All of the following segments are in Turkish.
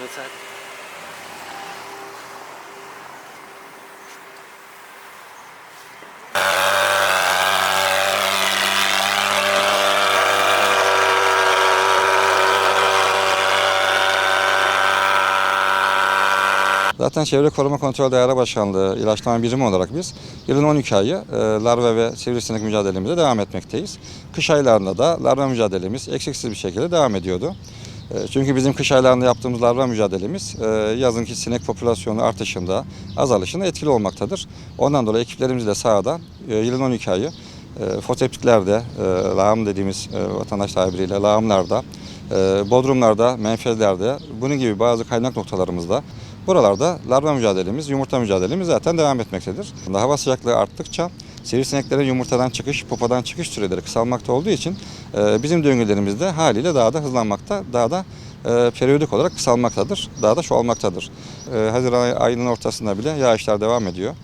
mesela. Zaten Çevre Koruma Kontrol Daire Başkanlığı ilaçlama birimi olarak biz yılın 12 ayı e, larva ve sivrisinek mücadelemize devam etmekteyiz. Kış aylarında da larva mücadelemiz eksiksiz bir şekilde devam ediyordu. E, Çünkü bizim kış aylarında yaptığımız larva mücadelemiz e, yazınki sinek popülasyonu artışında, azalışında etkili olmaktadır. Ondan dolayı ekiplerimizle sahada e, yılın 12 ayı e, fotoptiklerde, e, lağım dediğimiz vatandaş tabiriyle lağımlarda, bodrumlarda, menfezlerde, bunun gibi bazı kaynak noktalarımızda buralarda larva mücadelemiz, yumurta mücadelemiz zaten devam etmektedir. Hava sıcaklığı arttıkça sivrisineklerin yumurtadan çıkış, popadan çıkış süreleri kısalmakta olduğu için e, bizim döngülerimiz de haliyle daha da hızlanmakta, daha da e, periyodik olarak kısalmaktadır, daha da çoğalmaktadır. E, Haziran ay- ayının ortasında bile yağışlar devam ediyor.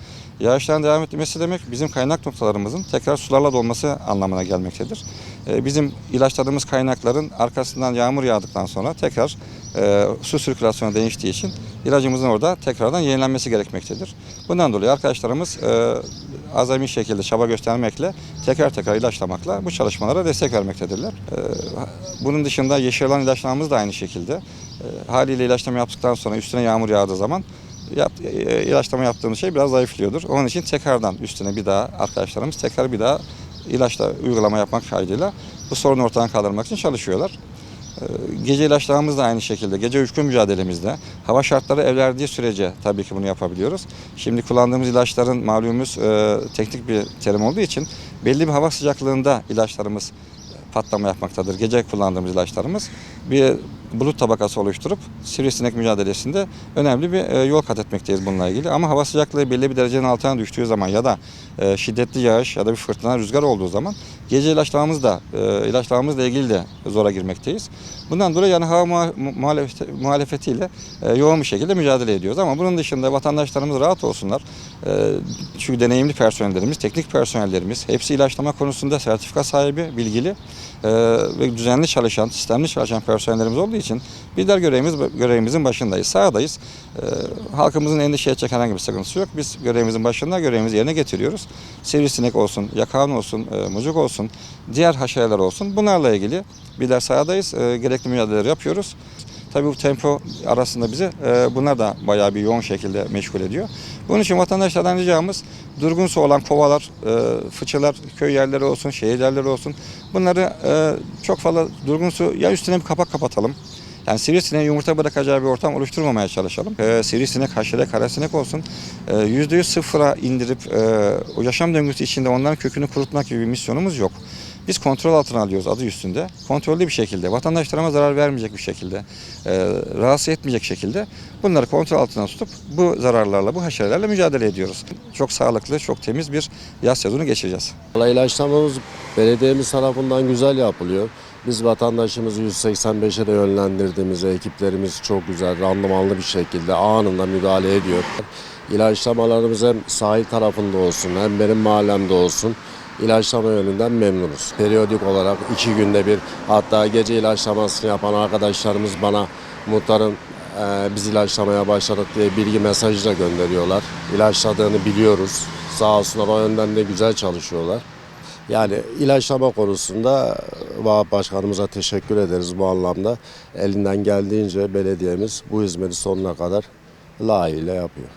Yağışların devam etmesi demek bizim kaynak noktalarımızın tekrar sularla dolması anlamına gelmektedir. E, Bizim ilaçladığımız kaynakların arkasından yağmur yağdıktan sonra tekrar e, su sirkülasyonu değiştiği için ilacımızın orada tekrardan yenilenmesi gerekmektedir. Bundan dolayı arkadaşlarımız e, azami şekilde çaba göstermekle tekrar tekrar ilaçlamakla bu çalışmalara destek vermektedirler. E, Bunun dışında yeşil alan ilaçlamamız da aynı şekilde. E, Haliyle ilaçlama yaptıktan sonra üstüne yağmur yağdığı zaman yap, e, ilaçlama yaptığımız şey biraz zayıflıyordur. Onun için tekrardan üstüne bir daha arkadaşlarımız tekrar bir daha ilaçla uygulama yapmak kaydıyla bu sorunu ortadan kaldırmak için çalışıyorlar. Ee, Gece ilaçlamamız da aynı şekilde. Gece uyku mücadelemizde hava şartları el verdiği sürece tabii ki bunu yapabiliyoruz. Şimdi kullandığımız ilaçların malumumuz e, teknik bir terim olduğu için belli bir hava sıcaklığında ilaçlarımız patlama yapmaktadır. Gece kullandığımız ilaçlarımız bir bulut tabakası oluşturup sivrisinek mücadelesinde önemli bir e, yol kat etmekteyiz bununla ilgili. Ama hava sıcaklığı belli bir derecenin altına düştüğü zaman ya da e, şiddetli yağış ya da bir fırtına rüzgar olduğu zaman gece ilaçlamamız da e, ilaçlamamızla ilgili de zora girmekteyiz. Bundan dolayı yani hava muha- mu- muhalefeti- muhalefetiyle yoğun bir şekilde mücadele ediyoruz. Ama bunun dışında vatandaşlarımız rahat olsunlar. Çünkü deneyimli personellerimiz, teknik personellerimiz hepsi ilaçlama konusunda sertifika sahibi, bilgili ve düzenli çalışan, sistemli çalışan personellerimiz olduğu için bizler görevimiz görevimizin başındayız. Sahadayız. E, halkımızın endişeye çeken herhangi bir sıkıntısı yok. Biz görevimizin başında görevimizi yerine getiriyoruz. Sivrisinek olsun, yakan olsun, e, mucuk olsun, diğer haşereler olsun. Bunlarla ilgili bizler sahadayız. E, gerekli mücadeleleri yapıyoruz. Tabii bu tempo arasında bizi e, bunlar da bayağı bir yoğun şekilde meşgul ediyor. Bunun için vatandaşlardan ricamız durgun su olan kovalar, e, fıçılar, köy yerleri olsun, şehir yerleri olsun. Bunları e, çok fazla durgun su ya üstüne bir kapak kapatalım. Yani sivrisineğin yumurta bırakacağı bir ortam oluşturmamaya çalışalım. Ee, sivrisinek, haşere, karasinek olsun. Ee, yüzde yüz sıfıra indirip e, o yaşam döngüsü içinde onların kökünü kurutmak gibi bir misyonumuz yok. Biz kontrol altına alıyoruz adı üstünde. Kontrollü bir şekilde, vatandaşlarıma zarar vermeyecek bir şekilde, e, rahatsız etmeyecek şekilde bunları kontrol altına tutup bu zararlarla, bu haşerelerle mücadele ediyoruz. Çok sağlıklı, çok temiz bir yaz sezonu geçireceğiz. İlaçlamamız belediyemiz tarafından güzel yapılıyor. Biz vatandaşımızı 185'e de yönlendirdiğimizde ekiplerimiz çok güzel, randımanlı bir şekilde anında müdahale ediyor. İlaçlamalarımız hem sahil tarafında olsun hem benim mahallemde olsun ilaçlama yönünden memnunuz. Periyodik olarak iki günde bir hatta gece ilaçlamasını yapan arkadaşlarımız bana muhtarım e, biz ilaçlamaya başladık diye bilgi mesajı da gönderiyorlar. İlaçladığını biliyoruz. Sağ olsunlar o yönden de güzel çalışıyorlar. Yani ilaçlama konusunda Vahap Başkanımıza teşekkür ederiz bu anlamda. Elinden geldiğince belediyemiz bu hizmeti sonuna kadar layığıyla yapıyor.